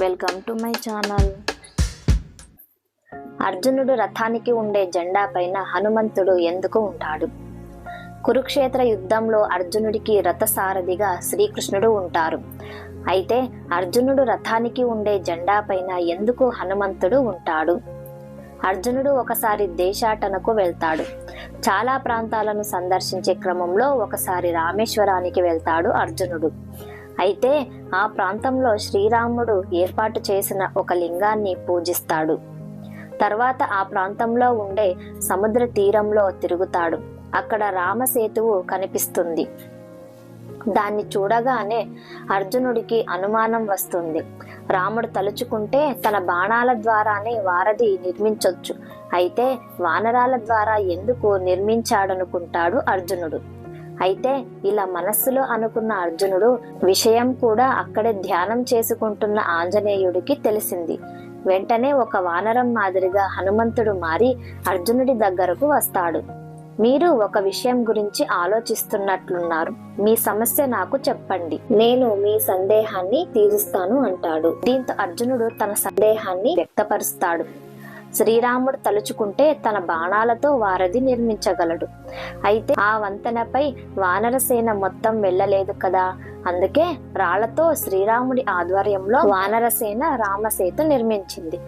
Welcome to my channel. అర్జునుడు రథానికి ఉండే జెండా పైన హనుమంతుడు ఎందుకు ఉంటాడు? కురుక్షేత్ర యుద్ధంలో అర్జునుడికి రథసారథిగా శ్రీకృష్ణుడు ఉంటారు. అయితే అర్జునుడు రథానికి ఉండే జెండా పైన ఎందుకు హనుమంతుడు ఉంటాడు? అర్జునుడు ఒకసారి దేశాటనకు వెళ్తాడు. చాలా ప్రాంతాలను సందర్శించే క్రమంలో ఒకసారి రామేశ్వరానికి వెళ్తాడు అర్జునుడు. అయితే ఆ ప్రాంతంలో శ్రీరాముడు ఏర్పాటు చేసిన ఒక లింగాన్ని పూజిస్తాడు. తర్వాత ఆ ప్రాంతంలో ఉండే సముద్ర తీరంలో తిరుగుతాడు. అక్కడ రామసేతువు కనిపిస్తుంది. దాన్ని చూడగానే అర్జునుడికి అనుమానం వస్తుంది. రాముడు తలుచుకుంటే తన బాణాల ద్వారానే వారధి నిర్మించొచ్చు. అయితే వానరాల ద్వారా ఎందుకు నిర్మించాడనుకుంటాడు అర్జునుడు. అయితే ఇలా మనస్సులో అనుకున్న అర్జునుడు విషయం కూడా అక్కడే ధ్యానం చేసుకుంటున్న ఆంజనేయుడికి తెలిసింది. వెంటనే ఒక వానరం మాదిరిగా హనుమంతుడు మారి అర్జునుడి దగ్గరకు వస్తాడు. మీరు ఒక విషయం గురించి ఆలోచిస్తున్నట్లున్నారు. మీ సమస్య నాకు చెప్పండి. నేను మీ సందేహాన్ని తీరుస్తాను అంటాడు. దీంతో అర్జునుడు తన సందేహాన్ని వ్యక్తపరుస్తాడు. శ్రీరాముడు తలుచుకుంటే తన బాణాలతో వారధి నిర్మించగలడు. అయితే ఆ వంతెనపై వానరసేన మొత్తం వెళ్ళలేదు కదా. అందుకే రాళ్ళతో శ్రీరాముడి ఆధ్వర్యంలో వానరసేన రామసేతు నిర్మించింది.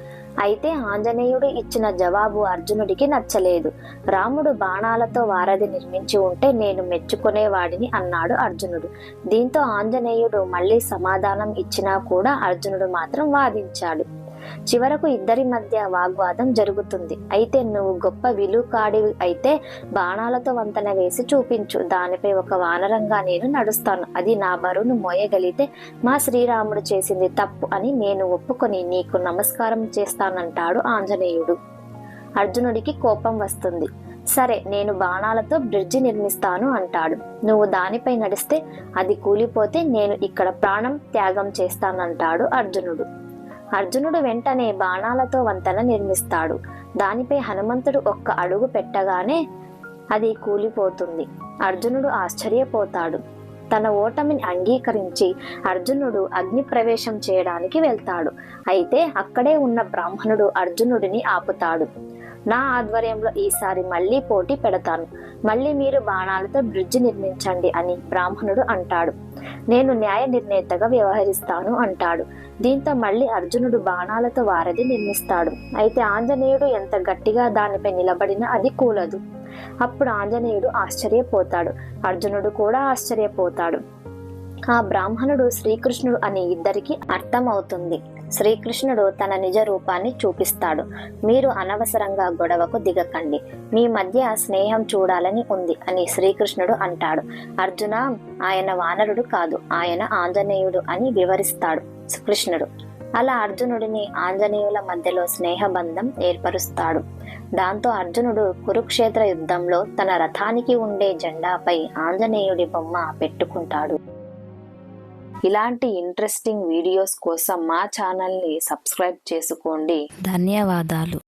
అయితే ఆంజనేయుడు ఇచ్చిన జవాబు అర్జునుడికి నచ్చలేదు. రాముడు బాణాలతో వారధి నిర్మించి ఉంటే నేను మెచ్చుకునేవాడిని అన్నాడు అర్జునుడు. దీంతో ఆంజనేయుడు మళ్ళీ సమాధానం ఇచ్చినా కూడా అర్జునుడు మాత్రం వాదించాడు. చివరకు ఇద్దరి మధ్య వాగ్వాదం జరుగుతుంది. అయితే నువ్వు గొప్ప విలుకాడి అయితే బాణాలతో వంతన వేసి చూపించు. దానిపై ఒక వానరంగా నేను నడుస్తాను. అది నా బరువును మోయగలిగితే మా శ్రీరాముడు చేసింది తప్పు అని నేను ఒప్పుకొని నీకు నమస్కారం చేస్తానంటాడు ఆంజనేయుడు. అర్జునుడికి కోపం వస్తుంది. సరే నేను బాణాలతో బ్రిడ్జి నిర్మిస్తాను అంటాడు. నువ్వు దానిపై నడిస్తే అది కూలిపోతే నేను ఇక్కడ ప్రాణం త్యాగం చేస్తానంటాడు అర్జునుడు. అర్జునుడు వెంటనే బాణాలతో వంతెన నిర్మిస్తాడు. దానిపై హనుమంతుడు ఒక్క అడుగు పెట్టగానే అది కూలిపోతుంది. అర్జునుడు ఆశ్చర్యపోతాడు. తన ఓటమిని అంగీకరించి అర్జునుడు అగ్ని ప్రవేశం చేయడానికి వెళ్తాడు. అయితే అక్కడే ఉన్న బ్రాహ్మణుడు అర్జునుడిని ఆపుతాడు. నా ఆధ్వర్యంలో ఈసారి మళ్ళీ పోటీ పెడతాను. మళ్ళీ మీరు బాణాలతో బ్రిడ్జ్ నిర్మించండి అని బ్రాహ్మణుడు అంటాడు. నేను న్యాయ నిర్ణేతగా వ్యవహరిస్తాను అంటాడు. దీంతో మళ్ళీ అర్జునుడు బాణాలతో వారధి నిర్మిస్తాడు. అయితే ఆంజనేయుడు ఎంత గట్టిగా దానిపై నిలబడినా అది కూలదు. అప్పుడు ఆంజనేయుడు ఆశ్చర్యపోతాడు. అర్జునుడు కూడా ఆశ్చర్యపోతాడు. ఆ బ్రాహ్మణుడు శ్రీకృష్ణుడు అని ఇద్దరికి అర్థమవుతుంది. శ్రీకృష్ణుడు తన నిజ రూపాన్ని చూపిస్తాడు. మీరు అనవసరంగా గొడవకు దిగకండి. మీ మధ్య స్నేహం చూడాలని ఉంది అని శ్రీకృష్ణుడు అంటాడు. అర్జున ఆయన వానరుడు కాదు ఆయన ఆంజనేయుడు అని వివరిస్తాడు కృష్ణుడు. అలా అర్జునుడిని ఆంజనేయుల మధ్యలో స్నేహబంధం ఏర్పరుస్తాడు. దాంతో అర్జునుడు కురుక్షేత్ర యుద్ధంలో తన రథానికి ఉండే జెండాపై ఆంజనేయుడి బొమ్మ పెట్టుకుంటాడు. ఇలాంటి ఇంట్రెస్టింగ్ వీడియోస్ కోసం మా ఛానల్ని సబ్స్క్రైబ్ చేసుకోండి. ధన్యవాదాలు.